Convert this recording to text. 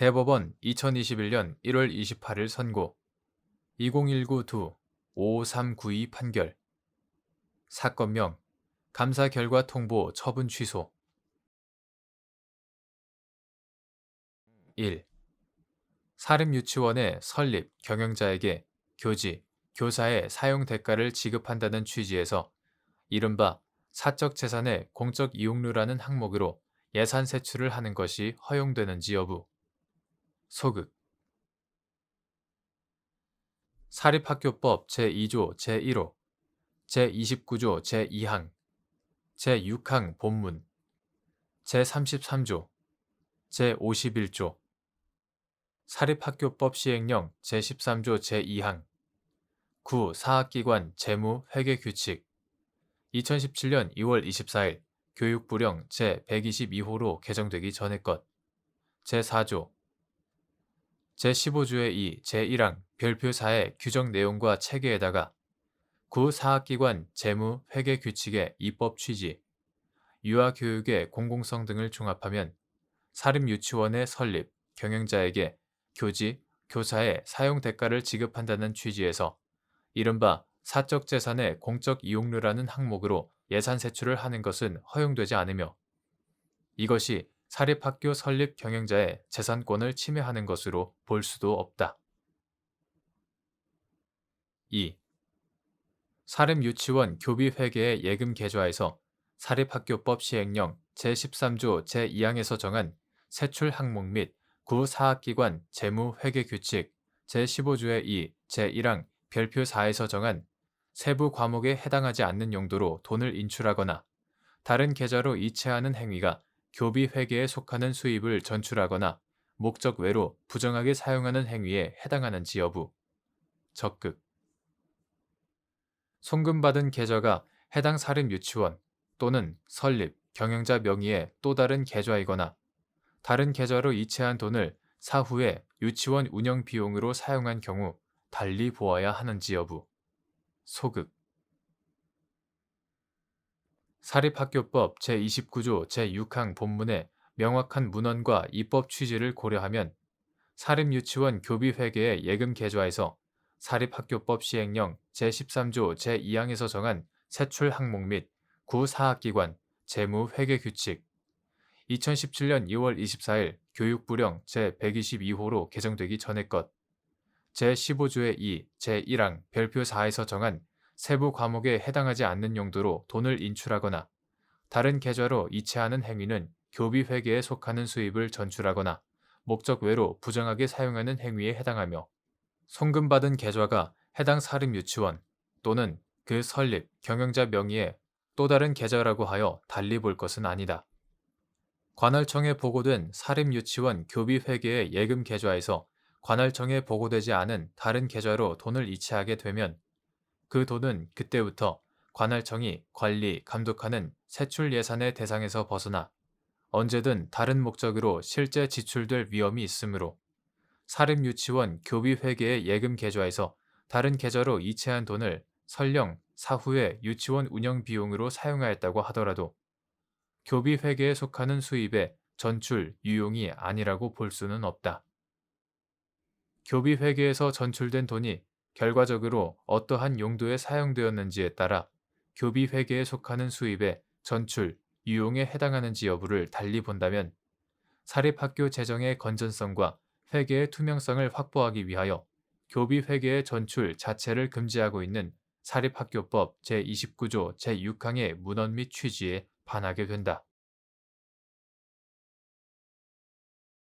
대법원 2021년 1월 28일 선고 2019-2 55392 판결 사건명 감사 결과 통보 처분 취소 1. 사립유치원의 설립 경영자에게 교지, 교사의 사용 대가를 지급한다는 취지에서 이른바 사적 재산의 공적 이용료라는 항목으로 예산 세출을 하는 것이 허용되는지 여부. 소극. 사립학교법 제2조 제1호, 제29조 제2항, 제6항 본문, 제33조, 제51조, 사립학교법 시행령 제13조 제2항, 구 사학기관 재무 회계 규칙, 2017년 2월 24일 교육부령 제122호로 개정되기 전의 것, 제4조, 제15조의 2 제1항 별표 4의 규정 내용과 체계에다가 구 사학기관 재무 회계 규칙의 입법 취지, 유아 교육의 공공성 등을 종합하면 사립 유치원의 설립, 경영자에게 교지, 교사의 사용 대가를 지급한다는 취지에서 이른바 사적 재산의 공적 이용료라는 항목으로 예산 세출을 하는 것은 허용되지 않으며 이것이 사립학교 설립 경영자의 재산권을 침해하는 것으로 볼 수도 없다. 2. 사립유치원 교비회계의 예금 계좌에서 사립학교법 시행령 제13조 제2항에서 정한 세출 항목 및 구사학기관 재무회계규칙 제15조의 2 제1항 별표 4에서 정한 세부 과목에 해당하지 않는 용도로 돈을 인출하거나 다른 계좌로 이체하는 행위가 교비 회계에 속하는 수입을 전출하거나 목적 외로 부정하게 사용하는 행위에 해당하는지 여부. 적극. 송금받은 계좌가 해당 사립 유치원 또는 설립, 경영자 명의의 또 다른 계좌이거나 다른 계좌로 이체한 돈을 사후에 유치원 운영 비용으로 사용한 경우 달리 보아야 하는지 여부. 소극. 사립학교법 제29조 제6항 본문의 명확한 문헌과 입법 취지를 고려하면 사립유치원 교비회계의 예금 계좌에서 사립학교법 시행령 제13조 제2항에서 정한 세출 항목 및 구사학기관 재무 회계 규칙 2017년 2월 24일 교육부령 제122호로 개정되기 전의 것 제15조의 2 제1항 별표 4에서 정한 세부 과목에 해당하지 않는 용도로 돈을 인출하거나 다른 계좌로 이체하는 행위는 교비 회계에 속하는 수입을 전출하거나 목적 외로 부정하게 사용하는 행위에 해당하며 송금받은 계좌가 해당 사립 유치원 또는 그 설립 경영자 명의의 또 다른 계좌라고 하여 달리 볼 것은 아니다. 관할청에 보고된 사립 유치원 교비 회계의 예금 계좌에서 관할청에 보고되지 않은 다른 계좌로 돈을 이체하게 되면 그 돈은 그때부터 관할청이 관리, 감독하는 세출 예산의 대상에서 벗어나 언제든 다른 목적으로 실제 지출될 위험이 있으므로 사립유치원 교비회계의 예금 계좌에서 다른 계좌로 이체한 돈을 설령 사후에 유치원 운영 비용으로 사용하였다고 하더라도 교비회계에 속하는 수입의 전출, 유용이 아니라고 볼 수는 없다. 교비회계에서 전출된 돈이 결과적으로 어떠한 용도에 사용되었는지에 따라 교비 회계에 속하는 수입의 전출, 유용에 해당하는지 여부를 달리 본다면 사립학교 재정의 건전성과 회계의 투명성을 확보하기 위하여 교비 회계의 전출 자체를 금지하고 있는 사립학교법 제29조 제6항의 문헌 및 취지에 반하게 된다.